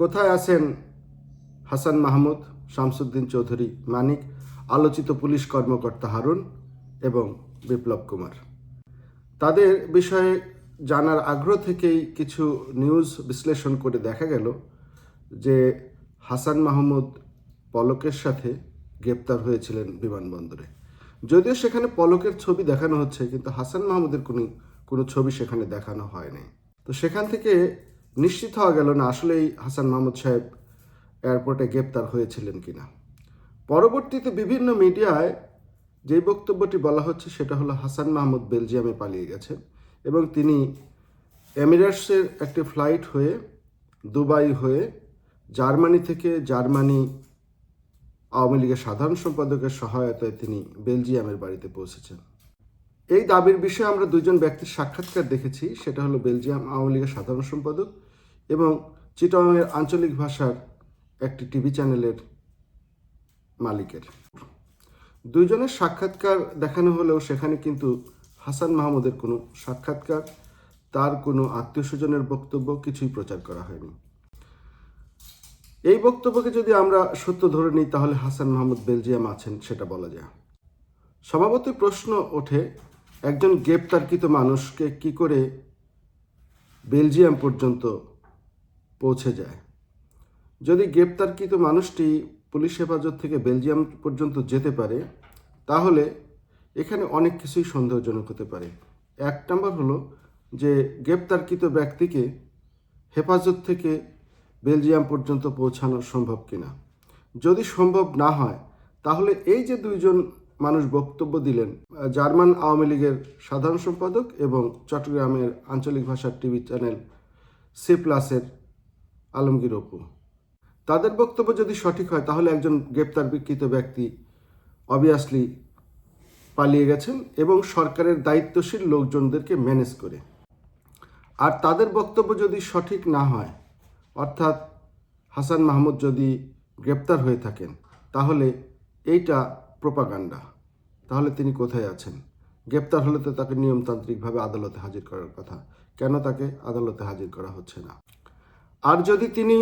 কোথায় আছেন হাসান মাহমুদ, শামসুদ্দিন চৌধুরী, মানিক, আলোচিত পুলিশ কর্মকর্তা হারুন এবং বিপ্লব কুমার। তাদের বিষয়ে জানার আগ্রহ থেকেই কিছু নিউজ বিশ্লেষণ করে দেখা গেল যে হাসান মাহমুদ পলকের সাথে গ্রেপ্তার হয়েছিলেন বিমানবন্দরে। যদিও সেখানে পলকের ছবি দেখানো হচ্ছে, কিন্তু হাসান মাহমুদের কোনো কোনো ছবি সেখানে দেখানো হয়নি। তো সেখান থেকে নিশ্চিত হওয়া গেল না আসলেই হাসান মাহমুদ সাহেব এয়ারপোর্টে গ্রেপ্তার হয়েছিলেন কিনা। পরবর্তীতে বিভিন্ন মিডিয়ায় যে বক্তব্যটি বলা হচ্ছে সেটা হলো হাসান মাহমুদ বেলজিয়ামে পালিয়ে গেছেন এবং তিনি এমিরেটসের একটি ফ্লাইট হয়ে দুবাই হয়ে জার্মানি থেকে জার্মানি আওয়ামী লীগের সাধারণ সম্পাদকের সহায়তায় তিনি বেলজিয়ামের বাড়িতে পৌঁছেছেন। এই দাবির বিষয়ে আমরা দুজন ব্যক্তির সাক্ষাৎকার দেখেছি, সেটা হলো বেলজিয়াম আওয়ামী লীগের সাধারণ সম্পাদক এবং চিটংয়ের আঞ্চলিক ভাষার একটি টিভি চ্যানেলের মালিকের। দুইজনের সাক্ষাৎকার দেখানো হলেও সেখানে কিন্তু হাসান মাহমুদের কোনো সাক্ষাৎকার, তার কোনো আত্মীয় স্বজনের বক্তব্য কিছুই প্রচার করা হয়নি। এই বক্তব্যকে যদি আমরা সত্য ধরে নিই, তাহলে হাসান মাহমুদ বেলজিয়াম আছেন সেটা বলা যায়। স্বভাবতই প্রশ্ন ওঠে, একজন গ্রেপ্তারকৃত মানুষকে কি করে বেলজিয়াম পর্যন্ত পৌঁছে যায়। যদি গ্রেপ্তারকৃত মানুষটি পুলিশ হেফাজত থেকে বেলজিয়াম পর্যন্ত যেতে পারে, তাহলে এখানে অনেক কিছুই সন্দেহজনক হতে পারে। এক নম্বর হলো যে গ্রেপ্তারকৃত ব্যক্তিকে হেফাজত থেকে বেলজিয়াম পর্যন্ত পৌঁছানো সম্ভব কিনা। যদি সম্ভব না হয়, তাহলে এই যে দুইজন মানুষ বক্তব্য দিলেন, জার্মান আওয়ামী লীগের সাধারণ সম্পাদক এবং চট্টগ্রামের আঞ্চলিক ভাষার টিভি চ্যানেল সি প্লাসের আলমগীর অপু। তাদের বক্তব্য যদি সঠিক হয়, তাহলে একজন গ্রেপ্তার বিকৃত ব্যক্তি অবভিয়াসলি পালিয়ে গেছেন এবং সরকারের দায়িত্বশীল লোকজনদেরকে ম্যানেজ করে। আর তাদের বক্তব্য যদি সঠিক না হয়, অর্থাৎ হাসান মাহমুদ যদি গ্রেপ্তার হয়ে থাকেন, তাহলে এইটা প্রোপাগান্ডা তাহলে তিনি কোথায় আছেন? গ্রেপ্তার হলে তো তাকে নিয়মতান্ত্রিকভাবে আদালতে হাজির করার কথা। কেন তাকে আদালতে হাজির করা হচ্ছে না? আর যদি তিনি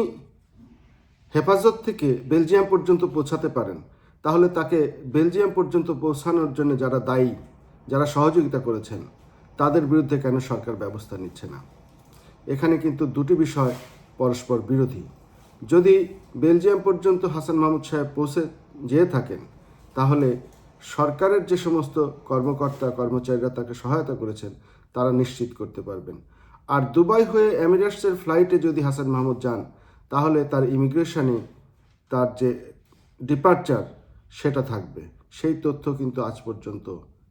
হেফাজত থেকে বেলজিয়াম পর্যন্ত পৌঁছাতে পারেন, তাহলে তাকে বেলজিয়াম পর্যন্ত পৌঁছানোর জন্য যারা দায়ী, যারা সহযোগিতা করেছেন, তাদের বিরুদ্ধে কেন সরকার ব্যবস্থা নিচ্ছে না? এখানে কিন্তু দুটি বিষয় পরস্পর বিরোধী। যদি বেলজিয়াম পর্যন্ত হাসান মাহমুদ সাহেব পৌঁছে যেয়ে থাকেন, তাহলে সরকারের যে সমস্ত কর্মকর্তা, কর্মচারীরা তাকে সহায়তা করেছেন, তারা নিশ্চিত করতে পারবেন। আর দুবাই হয়ে এমিরেটসের ফ্লাইটে যদি হাসান মাহমুদ যান, তাহলে তার ইমিগ্রেশনে তার যে ডিপার্চার, সেটা থাকবে। সেই তথ্য কিন্তু আজ পর্যন্ত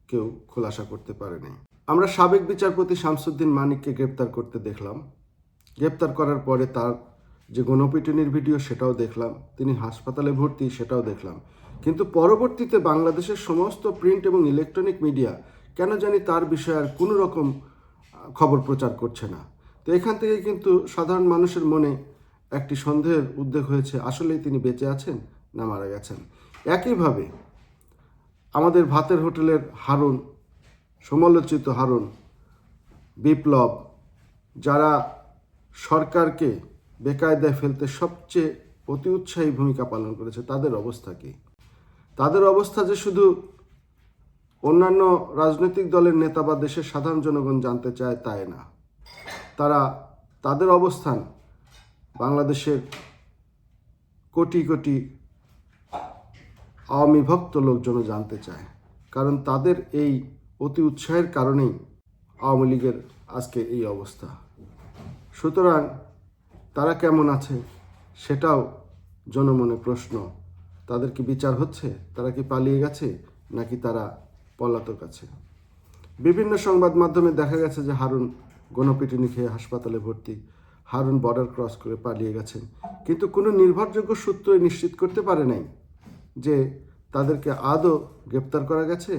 কেউ খোলাসা করতে পারেনি। আমরা সাবেক বিচারপতি শামসুদ্দিন মানিককে গ্রেপ্তার করতে দেখলাম। গ্রেপ্তার করার পরে তার যে গণপিটুনির ভিডিও, সেটাও দেখলাম। তিনি হাসপাতালে ভর্তি, সেটাও দেখলাম। কিন্তু পরবর্তীতে বাংলাদেশের সমস্ত প্রিন্ট এবং ইলেকট্রনিক মিডিয়া, কেন জানি তার বিষয়ে আর কোনো রকম খবর প্রচার করছে না। তো এখান থেকে কিন্তু সাধারণ মানুষের মনে একটি সন্দেহের উদ্বেগ হয়েছে, আসলেই তিনি বেঁচে আছেন না মারা গেছেন? একইভাবে আমাদের ভাতের হোটেলের হারুন, সমালোচিত হারুন, বিপ্লব, যারা সরকারকে বেকায়দায় ফেলতে সবচেয়ে অতি উৎসাহী ভূমিকা পালন করেছে, তাদের অবস্থা কি? তাদের অবস্থা যে শুধু অন্যান্য রাজনৈতিক দলের নেতা বা দেশের সাধারণ জনগণ জানতে চায় তাই না। তারা তাদের অবস্থান বাংলাদেশের কোটি কোটি আওয়ামী ভক্ত লোকজনও জানতে চায়। কারণ তাদের এই অতি উৎসাহের কারণেই আওয়ামী লীগের আজকে এই অবস্থা। সুতরাং তারা কেমন আছে সেটাও জনমনে প্রশ্ন। তাদের কি বিচার হচ্ছে? তারা কি পালিয়ে গেছে? নাকি তারা পলাতক আছে বিভিন্ন সংবাদ মাধ্যমে দেখা গেছে যে হারুন গণপিটুনি খেয়ে হাসপাতালে ভর্তি। হারুন বর্ডার ক্রস করে পালিয়ে গেছেন। কিন্তু কোনো নির্ভরযোগ্য সূত্রই নিশ্চিত করতে পারে নাই যে তাদেরকে আদৌ গ্রেপ্তার করা গেছে।